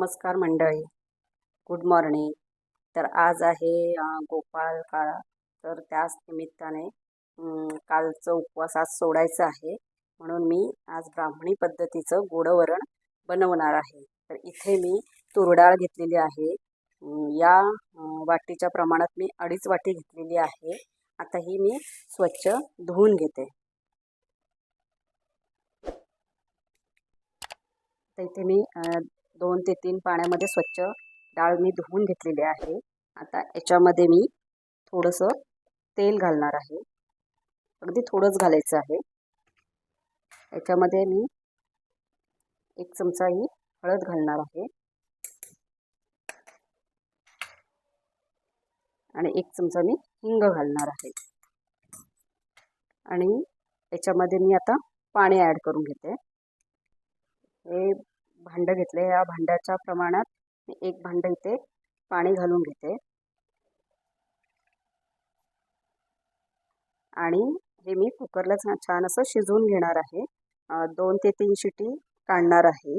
नमस्कार मंडळी. Good morning तर आज आहे गोपाल गोपाळ काळा. तर त्याच निमित्ताने कालचं उपवास आज सोडायचं आहे. म्हणून मी आज ब्राह्मणी पद्धतीचं गोडवरण बनवणार आहे. तर इथे मी तुरडाळ घेतलेली आहे. या वाटीच्या प्रमाणात मी अडीच वाटी घेतलेली आहे. आता ही मी स्वच्छ धुवून घेते. तर इथे मी दोन ते तीन पाण्यामध्ये स्वच्छ डाळ मी धुवून घेतलेली आहे. आता याच्यामध्ये मी थोडंसं तेल घालणार आहे. अगदी थोडंच घालायचं आहे. याच्यामध्ये मी एक चमचा ही हळद घालणार आहे. आणि एक चमचा मी हिंग घालणार आहे. आणि याच्यामध्ये मी आता पाणी ॲड करून घेते. हे भांडं घेतलं. या भांड्याच्या प्रमाणात मी एक भांडं इथे पाणी घालून घेते. आणि हे मी कुकरला छान असं शिजवून घेणार आहे. दोन ते तीन शिटी काढणार आहे.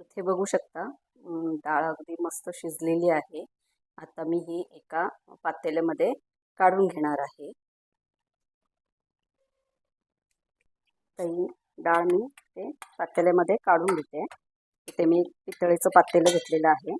इथे बघू शकता डाळ अगदी मस्त शिजलेली आहे. आता मी ही एका पातेल्यामध्ये काढून घेणार आहे. तर डाळ मी ते पातेल्यामध्ये काढून घेते. इथे मी पितळेचं पातेलं घेतलेलं आहे.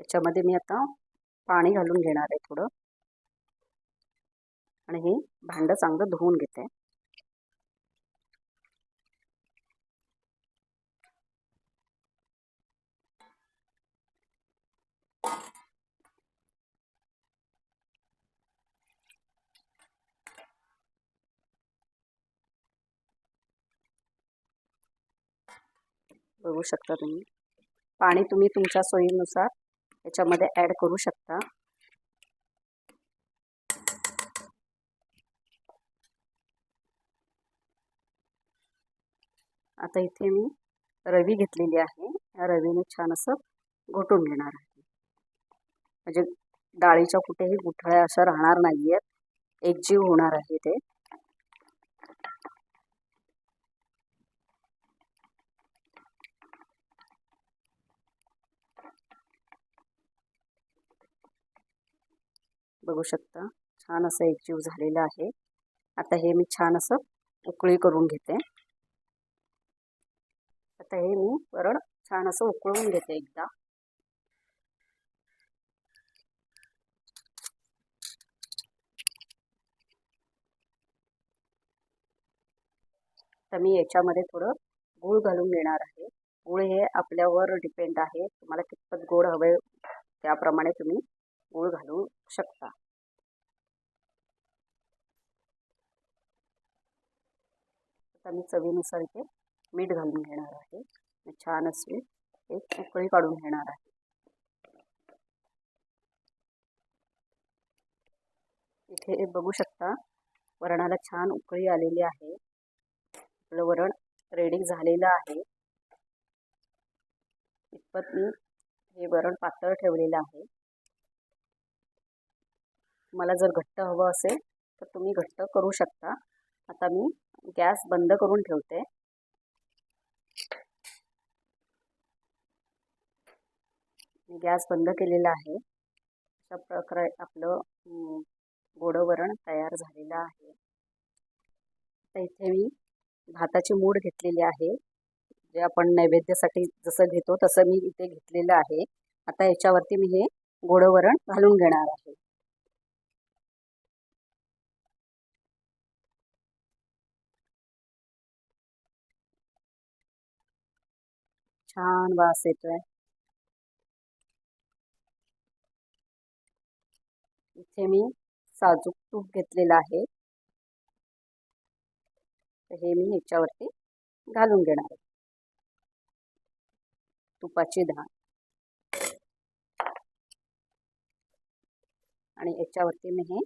त्याच्यामध्ये मी आता पाणी घालून घेणार आहे थोडं. आणि हे भांडं चांगलं धुवून घेते. बघू शकता तुम्ही. पाणी तुम्ही तुमच्या सोयीनुसार याच्यामध्ये ॲड करू शकता. आता इथे मी रवी घेतलेली आहे. या रवीने छान असं घोटून घेणार आहे. म्हणजे डाळीच्या कुठेही गुठळ्या अशा राहणार नाही आहेत एकजीव होणार आहे ते. बघू शकता. छान असं एकजीव झालेलं आहे. आता हे मी छान असं उकळी करून घेते. आता हे मी वरण छान असं उकळून घेते एकदा. तर मी याच्यामध्ये थोडं गूळ घालून घेणार आहे. गूळ हे आपल्यावर डिपेंड आहे. तुम्हाला कितपत गोड हवे त्याप्रमाणे तुम्ही गूळ घालू शकता. आता मी चवीनुसार इथे मीठ घालून घेणार आहे. छान असे एक उकळी काढून घेणार आहे. इथे बघू शकता वरणाला छान उकळी आलेली आहे. आपलं वरण रेडी झालेलं आहे. इतपत मी हे वरण पातळ ठेवलेलं आहे. मला जर घट्ट हवं असेल तर तुम्ही घट्ट करू शकता. आता मी गॅस बंद करून ठेवते. मी गॅस बंद केलेला आहे. अशा प्रकारे आपलं गोडं वरण तयार झालेलं आहे. आता इथे मी भाताची मूड घेतलेली आहे. जे आपण नैवेद्यासाठी जसं घेतो तसं मी इथे घेतलेलं आहे. आता याच्यावरती मी हे गोडं वरण घालून घेणार आहे. छान वास येतोय. इथे मी साजूक तूप घेतलेलं आहे. तर हे मी ह्याच्यावरती घालून घेणार आहे. तुपाची धान आणि याच्यावरती मी हे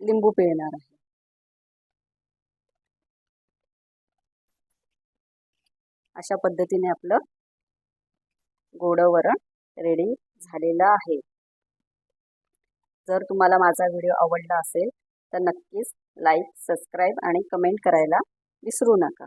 लिंबू पिळणार आहे. अशा पद्धतीने आपलं गोडं वरण रेडी झालेलं आहे. जर तुम्हाला माझा व्हिडिओ आवडला असेल तर नक्कीच लाईक सबस्क्राईब आणि कमेंट करायला विसरू नका.